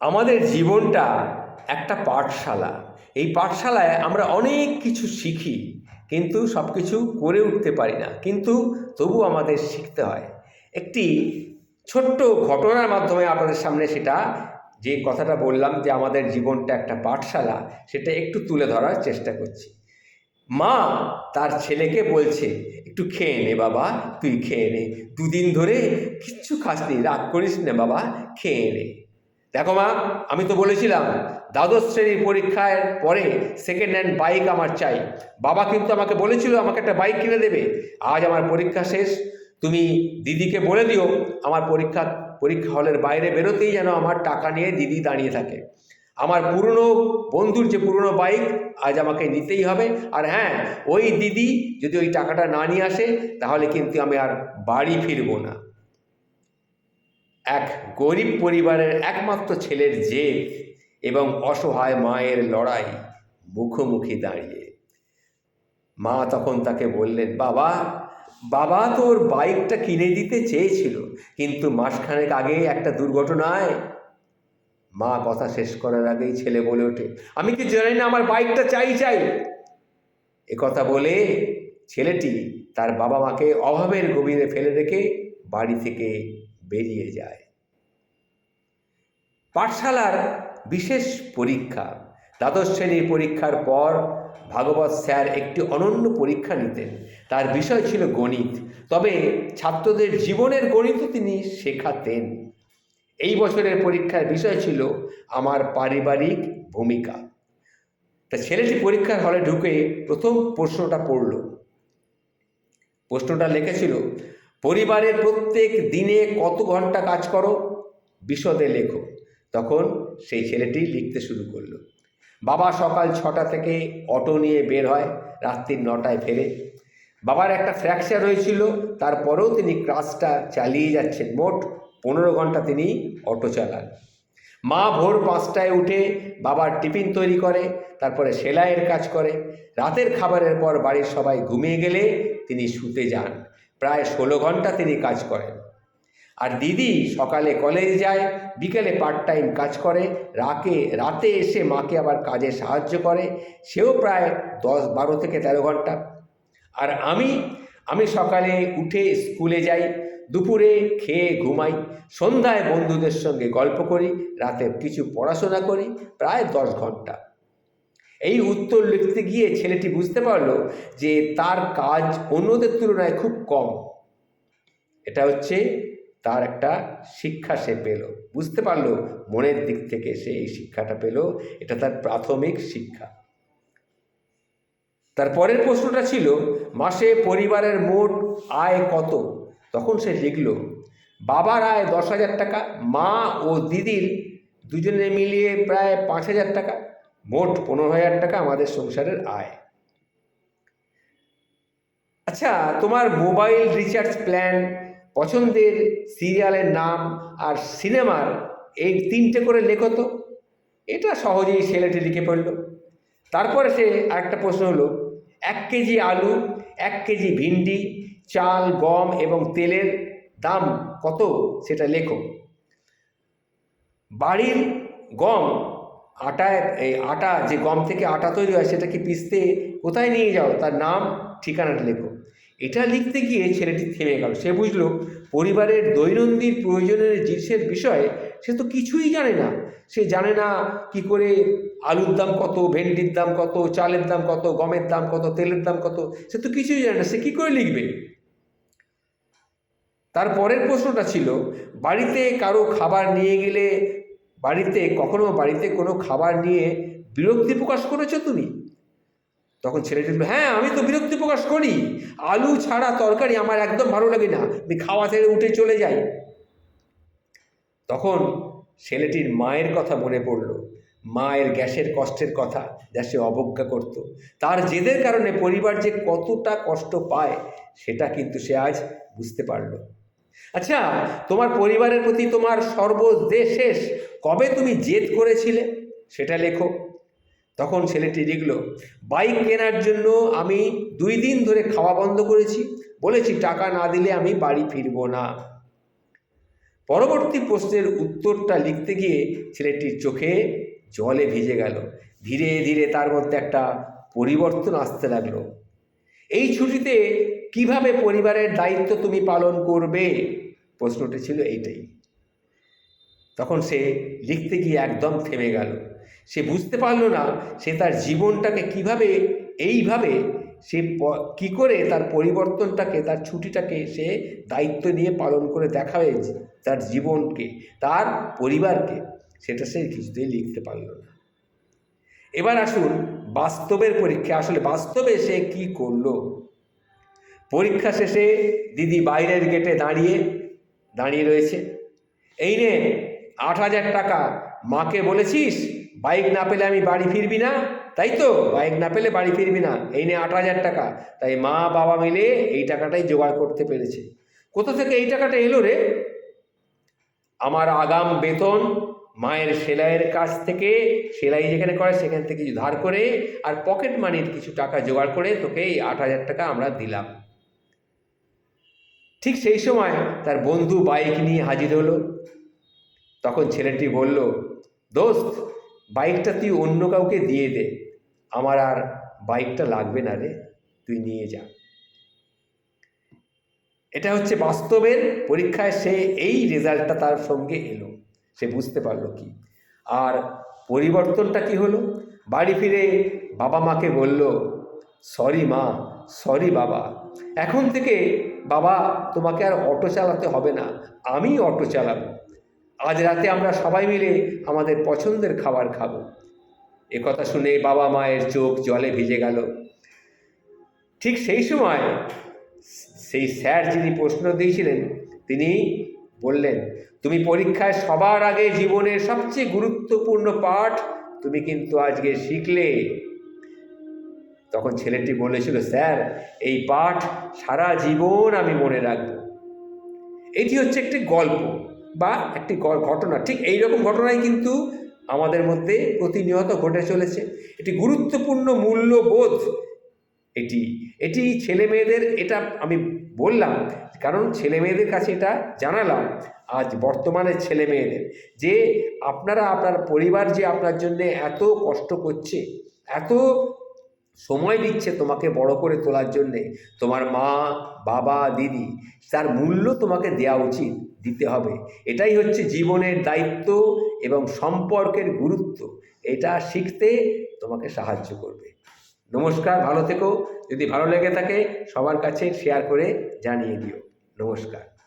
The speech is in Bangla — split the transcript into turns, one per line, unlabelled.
আমাদের জীবনটা একটা পাঠশালা। এই পাঠশালায় আমরা অনেক কিছু শিখি, কিন্তু সব কিছু করে উঠতে পারি না। কিন্তু তবু আমাদের শিখতে হয়। একটি ছোট্ট ঘটনার মাধ্যমে আপনাদের সামনে সেটা, যে কথাটা বললাম যে আমাদের জীবনটা একটা পাঠশালা, সেটা একটু তুলে ধরার চেষ্টা করছি। মা তার ছেলেকে বলছে, একটু খেয়ে নে বাবা, তুই খেয়ে নে। দুদিন ধরে কিচ্ছু খাসনি, রাগ করিস না বাবা, খেয়ে নে। দেখো মা, আমি তো বলেছিলাম, দ্বাদশ শ্রেণির পরীক্ষার পরে সেকেন্ড হ্যান্ড বাইক আমার চাই। বাবা কিন্তু আমাকে বলেছিল, আমাকে একটা বাইক কিনে দেবে। আজ আমার পরীক্ষা শেষ। তুমি দিদিকে বলে দিও, আমার পরীক্ষা পরীক্ষা হলের বাইরে বেরোতেই যেন আমার টাকা নিয়ে দিদি দাঁড়িয়ে থাকে। আমার পুরনো বন্ধুর যে পুরনো বাইক আজ আমাকে নিতেই হবে। আর হ্যাঁ ওই দিদি যদি ওই টাকাটা না নিয়ে আসে, তাহলে কিন্তু আমি আর বাড়ি ফিরবো না। এক গরিব পরিবারের একমাত্র ছেলের জেদ এবং অসহায় মায়ের লড়াই মুখোমুখি দাঁড়িয়ে। মা তখন তাকে বললেন, বাবা বাবা তোর বাইকটা কিনে দিতে চেয়েছিল, কিন্তু মাসখানেক আগে একটা দুর্ঘটনায় মা কথা শেষ করার আগেই ছেলে বলে ওঠে, আমি কি জানি না আমার বাইকটা চাই চাই। এ কথা বলে ছেলেটি তার বাবা মাকে অভাবের গভীরে ফেলে রেখে বাড়ি থেকে বেরিয়ে যায়। পাঠশালার বিশেষ পরীক্ষা, দ্বাদশ শ্রেণির পরীক্ষার পর ভাগবত স্যার একটি অনন্য পরীক্ষা নিতেন। তার বিষয় ছিল গণিত, তবে ছাত্রদের জীবনের গণিত তিনি শেখাতেন। এই বছরের পরীক্ষার বিষয় ছিল আমার পারিবারিক ভূমিকা। তা ছেলেটি পরীক্ষার হলে ঢুকে প্রথম প্রশ্নটা পড়ল। প্রশ্নটা লিখেছিল পরিবারের প্রত্যেক দিনে কত ঘণ্টা কাজ করো? বিশদে লেখো। তখন সেই ছেলেটি লিখতে শুরু করল। বাবা সকাল ছটা থেকে অটো নিয়ে বের হয় রাত্রির নটায় ফেরে। বাবার একটা ফ্র্যাকচার হয়েছিল, তারপরেও তিনি ক্লাসটা চালিয়ে যাচ্ছেন। মোট পনেরো ঘণ্টা তিনি অটো চালান। মা ভোর পাঁচটায় উঠে বাবার টিফিন তৈরি করে, তারপরে সেলাইয়ের কাজ করে। রাতের খাবারের পর বাড়ির সবাই ঘুমিয়ে গেলে তিনি শুতে যান। প্রায় ষোলো ঘণ্টা তিনি কাজ করেন। আর দিদি সকালে কলেজ যায়, বিকেলে পার্ট টাইম কাজ করে, রাকে, রাতে এসে মাকে আবার কাজে সাহায্য করে, সেও প্রায় দশ বারো থেকে তেরো ঘণ্টা। আর আমি আমি সকালে উঠে স্কুলে যাই, দুপুরে খেয়ে ঘুমাই, সন্ধ্যায় বন্ধুদের সঙ্গে গল্প করি, রাতে কিছু পড়াশোনা করি, প্রায় দশ ঘণ্টা। এই উত্তর লিখতে গিয়ে ছেলেটি বুঝতে পারল যে তার কাজ অন্যদের তুলনায় খুব কম। এটা হচ্ছে তার একটা শিক্ষা সে পেল। বুঝতে পারল, মনের দিক থেকে সে এই শিক্ষাটা পেল। এটা তার প্রাথমিক শিক্ষা। তার পরের প্রশ্নটা ছিল, মাসে পরিবারের মোট আয় কত? তখন সে লিখল, বাবার আয় দশ হাজার টাকা, মা ও দিদির দুজনে মিলিয়ে প্রায় পাঁচ হাজার টাকা। মোট পনেরো হাজার টাকা আমাদের সংসারের আয়। আচ্ছা তোমার মোবাইল রিচার্জ প্ল্যান, পছন্দের সিরিয়ালের নাম আর সিনেমার এই তিনটে করে লেখো তো। এটা সহজেই ছেলেটি লিখে পড়ল। তারপরে সে আরেকটা প্রশ্ন হলো, এক কেজি আলু, এক কেজি ভিন্ডি, চাল, গম এবং তেলের দাম কত সেটা লেখো। বাড়ির গম আটায় এই আটা, যে গম থেকে আটা তৈরি হয় সেটা কি পিসতে কোথায় নিয়ে যাও, তার নাম, ঠিকানাটা লেখো। এটা লিখতে গিয়ে ছেলেটি থেমে গেল। সে বুঝলো, পরিবারের দৈনন্দিন প্রয়োজনের জিনিসের বিষয়ে সে তো কিছুই জানে না। সে জানে না কি করে আলুর দাম কত, ভেন্ডির দাম কত, চালের দাম কত, গমের দাম কত, তেলের দাম কত, সে তো কিছুই জানে না। সে কী করে লিখবে? তার পরের প্রশ্নটা ছিল, বাড়িতে কারও খাবার নিয়ে গেলে বাড়িতে, কখনো বাড়িতে কোনো খাবার নিয়ে বিরক্তি প্রকাশ করেছ তুমি? তখন ছেলেটি বলল হ্যাঁ আমি তো বিরক্তি প্রকাশ করি। আলু ছাড়া তরকারি আমার একদম ভালো লাগে না। আমি খাওয়া ছেড়ে উঠে চলে যাই। তখন ছেলেটির মায়ের কথা মনে পড়ল। মায়ের গ্যাসের কষ্টের কথা যা সে অবজ্ঞা করত। তার জেদের কারণে পরিবার যে কতটা কষ্ট পায়, সেটা কিন্তু সে আজ বুঝতে পারল। আচ্ছা তোমার পরিবারের প্রতি তোমার সর্বদেশেষ কবে তুমি জেদ করেছিলে? সেটা লেখো। তখন ছেলেটি লিখল, বাইক কেনার জন্য আমি দুই দিন ধরে খাওয়া বন্ধ করেছি। বলেছি টাকা না দিলে আমি বাড়ি ফিরবো না। পরবর্তী প্রশ্নের উত্তরটা লিখতে গিয়ে ছেলেটির চোখে জলে ভিজে গেল। ধীরে ধীরে তার মধ্যে একটা পরিবর্তন আসতে লাগল। এই ছুটিতে কীভাবে পরিবারের দায়িত্ব তুমি পালন করবে? প্রশ্নটি ছিল এইটাই। তখন সে লিখতে গিয়ে একদম থেমে গেল। সে বুঝতে পারল না সে তার জীবনটাকে কীভাবে, এইভাবে সে কি করে তার পরিবর্তনটাকে, তার ছুটিটাকে সে দায়িত্ব নিয়ে পালন করে দেখাবে তার জীবনকে, তার পরিবারকে। সেটা সে কিছুতেই লিখতে পারল না। এবার আসুন বাস্তবের পরীক্ষা আসলে বাস্তবে সে কি করল? পরীক্ষা শেষে দিদি বাইরের গেটে দাঁড়িয়ে দাঁড়িয়ে রয়েছে। এই নে, আট হাজার টাকা। মাকে বলেছিস বাইক না পেলে আমি বাড়ি ফিরবি না? তাই তো বাইক না পেলে বাড়ি ফিরবি না। এই নে আট হাজার টাকা। তাই মা বাবা মিলে এই টাকাটাই জোগাড় করতে পেরেছে। কোথা থেকে এই টাকাটা এলো রে? আমার আগাম বেতন মায়ের সেলাইয়ের কাছ থেকে, সেলাই যেখানে করে সেখান থেকে কিছু ধার করে, আর পকেট মানির কিছু টাকা জোগাড় করে তোকে এই আট হাজার টাকা আমরা দিলাম। ঠিক সেই সময় তার বন্ধু বাইক নিয়ে হাজির হলো। তখন ছেলেটি বলল, দোস্ত, বাইকটা তুই অন্য কাউকে দিয়ে দে। আমার আর বাইকটা লাগবে না রে, তুই নিয়ে যা। এটা হচ্ছে বাস্তবের পরীক্ষায় সে এই রেজাল্টটা তার সঙ্গে এলো। সে বুঝতে পারল কি। আর পরিবর্তনটা কি হলো? বাড়ি ফিরে বাবা মাকে বলল, সরি মা, সরি বাবা। এখন থেকে বাবা, তোমাকে আর অটো চালাতে হবে না। আমি অটো চালাবো। আজ রাতে আমরা সবাই মিলে আমাদের পছন্দের খাবার খাব। এ কথা শুনে বাবা মায়ের চোখ জলে ভিজে গেল। ঠিক সেই সময় সেই স্যার যিনি প্রশ্ন দিয়েছিলেন, তিনি বললেন, তুমি পরীক্ষায় সবার আগে জীবনের সবচেয়ে গুরুত্বপূর্ণ পাঠ তুমি কিন্তু আজকে শিখলে। তখন ছেলেটি বলেছিল, স্যার, এই পাঠ সারা জীবন আমি মনে রাখব। এটি হচ্ছে একটি গল্প বা একটি ঘটনা। ঠিক এই রকম ঘটনাই কিন্তু আমাদের মধ্যে প্রতিনিয়ত ঘটে চলেছে। এটি গুরুত্বপূর্ণ মূল্যবোধ এটি। এটি ছেলে মেয়েদের এটা আমি বললাম, কারণ ছেলে মেয়েদের কাছে এটা জানালাম, আজ বর্তমানের ছেলে মেয়েদের যে আপনারা, আপনার পরিবার যে আপনার জন্য এত কষ্ট করছে, এত সময় দিচ্ছে তোমাকে বড় করে তোলার জন্যে। তোমার মা, বাবা, দিদি, তার মূল্য তোমাকে দেওয়া উচিত, দিতে হবে। এটাই হচ্ছে জীবনের দায়িত্ব এবং সম্পর্কের গুরুত্ব। এটা শিখতে তোমাকে সাহায্য করবে। নমস্কার, ভালো থেকো। যদি ভালো লেগে থাকে, সবার কাছে শেয়ার করে জানিয়ে দিও। নমস্কার।